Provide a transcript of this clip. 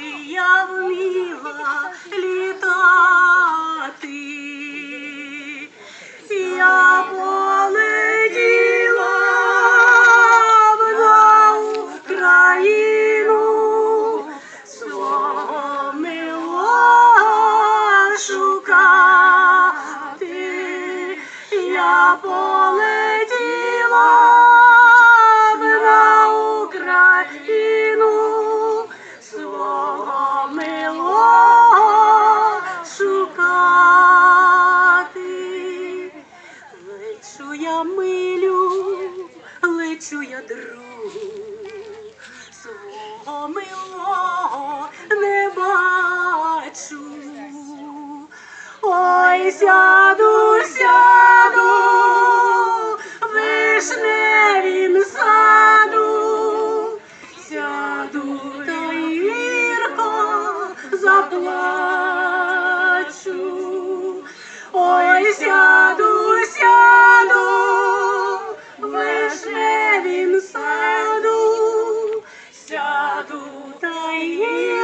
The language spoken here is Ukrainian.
аби я вміла літати. Я полетіла на Україну свого шукати. Я полетіла на Україну я милю, лечу я друг свого милого не бачу. Ой, сяду, сяду, вишневім саду, сяду та гірко заплачу. 孤独在夜